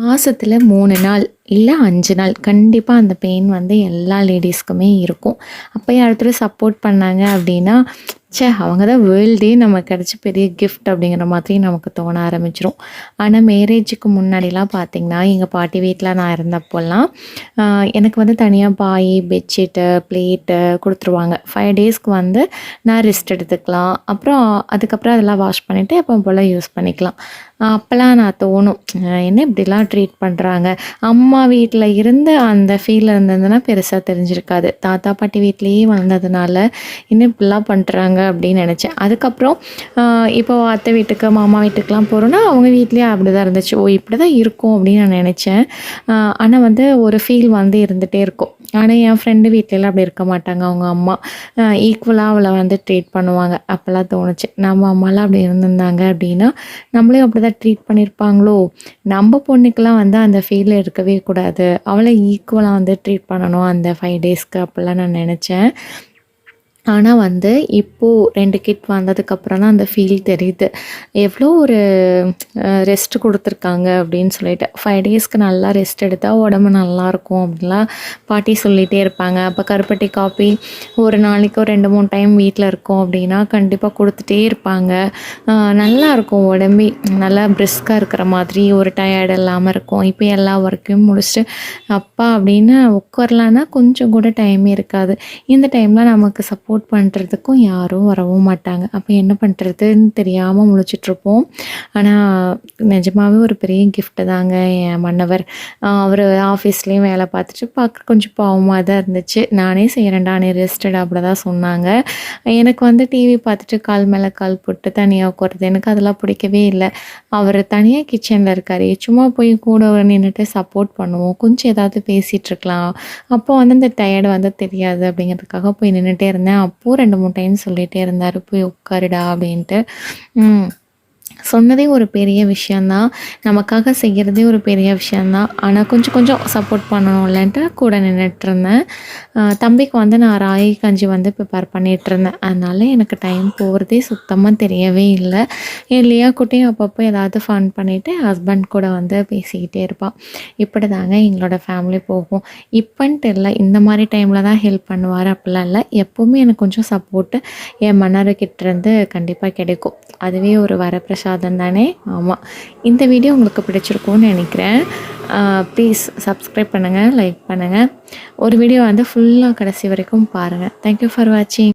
மாதத்தில் மூணு நாள், இல்லை அஞ்சு நாள் கண்டிப்பாக அந்த பெயின் வந்து எல்லா லேடீஸ்க்குமே இருக்கும். அப்போ யாராவது சப்போர்ட் பண்ணாங்க அப்படின்னா ச்சே! அவங்க தான் வேர்ல்டே நமக்கு கிடச்சி பெரிய கிஃப்ட் அப்படிங்கிற மாதிரி நமக்கு தோண ஆரம்பிச்சிரும் ஆனால் மேரேஜுக்கு முன்னாடிலாம் பார்த்தீங்கன்னா, எங்கள் பாட்டி வீட்டில் நான் இருந்தப்போலாம், எனக்கு வந்து தனியாக பாய், பெட்ஷீட்டு, பிளேட்டு கொடுத்துருவாங்க ஃபைவ் டேஸ்க்கு வந்து நான் ரெஸ்ட் எடுத்துக்கலாம். அப்புறம் அதுக்கப்புறம் அதெல்லாம் வாஷ் பண்ணிவிட்டு எப்போ போல் யூஸ் பண்ணிக்கலாம். அப்போல்லாம் நான் தோணும், என்ன இப்படிலாம் ட்ரீட் பண்ணுறாங்க அம்மா வீட்டில் இருந்து அந்த ஃபீல் இருந்ததுன்னா பெருசாக தெரிஞ்சிருக்காது. தாத்தா, பாட்டி வீட்லேயே வளர்ந்ததுனால, என்ன இப்படிலாம் அப்படின்னு நினச்சேன் அதுக்கப்புறம் இப்போ அத்தை வீட்டுக்கு, மாமா வீட்டுக்குலாம் போகிறோன்னா அவங்க வீட்டிலேயே அப்படி தான் இருந்துச்சு. ஓ! இப்படி தான் இருக்கும் அப்படின்னு நான் நினச்சேன் ஆனால் வந்து ஒரு ஃபீல் வந்து இருந்துகிட்டே இருக்கும். ஆனால் என் ஃப்ரெண்டு வீட்லலாம் அப்படி இருக்க மாட்டாங்க. அவங்க அம்மா ஈக்குவலாக அவளை வந்து ட்ரீட் பண்ணுவாங்க. அப்போல்லாம் தோணுச்சு. நம்ம அம்மாலாம் அப்படி இருந்திருந்தாங்க அப்படின்னா, நம்மளையும் அப்படி தான் ட்ரீட் பண்ணியிருப்பாங்களோ? நம்ம பொண்ணுக்கெலாம் வந்து அந்த ஃபீல் இருக்கவே கூடாது. அவளை ஈக்குவலாக வந்து ட்ரீட் பண்ணணும் அந்த ஃபைவ் டேஸ்க்கு அப்போல்லாம் நான் நினச்சேன் ஆனால் வந்து இப்போது ரெண்டு கிட் வந்ததுக்கப்புறம் தான் அந்த ஃபீல் தெரியுது. எவ்வளோ ஒரு ரெஸ்ட் கொடுத்துருக்காங்க அப்படின்னு சொல்லிட்டு. ஃபைவ் டேஸ்க்கு நல்லா ரெஸ்ட் எடுத்தால் உடம்பு நல்லாயிருக்கும் அப்படின்லாம் பாட்டி சொல்லிகிட்டே இருப்பாங்க. அப்போ கருப்பட்டி காப்பி ஒரு நாளைக்கு ஒரு 2, 3 டைம் வீட்டில் இருக்கோம் அப்படின்னா, கண்டிப்பாக கொடுத்துட்டே இருப்பாங்க. நல்லாயிருக்கும் உடம்பே நல்லா பிரிஸ்காக இருக்கிற மாதிரி ஒரு டயர்ட் இல்லாமல் இருக்கும். இப்போ எல்லா ஒர்க்கையும் முடிச்சுட்டு, அப்பா அப்படின்னு உட்காரலான்னா கொஞ்சம் கூட டைமே இருக்காது. இந்த டைமில் நமக்கு சப்போர்ட் சப்போர்ட் பண்ணுறதுக்கும் யாரும் வரவும் மாட்டாங்க. அப்போ என்ன பண்ணுறதுன்னு தெரியாமல் முழிச்சிட்ருப்போம் ஆனால் நிஜமாவே ஒரு பெரிய கிஃப்ட்டு தாங்க என் மன்னவர். அவர் ஆஃபீஸ்லேயும் வேலை பார்த்துட்டு பார்க்க கொஞ்சம் பாவமாக தான் இருந்துச்சு. நானே செய்கிறேன்டா நீ ரெஸ்டட் அப்படி தான் சொன்னாங்க. எனக்கு வந்து டிவி பார்த்துட்டு கால் மேலே கால் போட்டு தனியாக உட்காருது எனக்கு அதெல்லாம் பிடிக்கவே இல்லை அவர் தனியாக கிச்சனில் இருக்கார் சும்மா போய் கூட நின்றுட்டு சப்போர்ட் பண்ணுவோம். கொஞ்சம் ஏதாவது பேசிகிட்ருக்கலாம் அப்போ வந்து அந்த டயர்ட் வந்து தெரியாது அப்படிங்கிறதுக்காக போய் நின்றுட்டே இருந்தேன். அப்போது ரெண்டு மூணு டைம் சொல்லிகிட்டே இருந்தாரு, "போய் உட்காருடா" அப்படின்ட்டு. சொன்னதே ஒரு பெரிய விஷயம் தான். நமக்காக செய்கிறதே ஒரு பெரிய விஷயம் தான். கொஞ்சம் கொஞ்சம் சப்போர்ட் பண்ணணும்லன்ட்டு கூட நின்றுட்டுருந்தேன் தம்பிக்கு வந்து நான் ராகி கஞ்சி வந்து ப்ரிப்பேர் பண்ணிகிட்ருந்தேன் அதனால எனக்கு டைம் போகிறதே சுத்தமாக தெரியவே இல்லை என் லியா அப்பப்போ ஏதாவது ஃபன் பண்ணிவிட்டு ஹஸ்பண்ட் கூட வந்து பேசிக்கிட்டே இருப்பான் இப்படி தாங்க எங்களோட ஃபேமிலி போகும். இப்பன்ட்டு இல்லை இந்த மாதிரி டைமில் தான் ஹெல்ப் பண்ணுவார் அப்படிலாம் இல்லை எப்போவுமே எனக்கு கொஞ்சம் சப்போர்ட்டு என் மன்னர்கிட்ட இருந்து கண்டிப்பாக கிடைக்கும். அதுவே ஒரு வரப்பிரசாதம் தானே! ஆமா. இந்த வீடியோ உங்களுக்கு பிடிச்சிருக்கும்னு நினைக்கிறேன் ப்ளீஸ் சப்ஸ்கிரைப் பண்ணுங்க, லைக் பண்ணுங்க. ஒரு வீடியோ வந்து ஃபுல்லா கடைசி வரைக்கும் பாருங்க. தேங்க் யூ ஃபார் வாட்சிங்.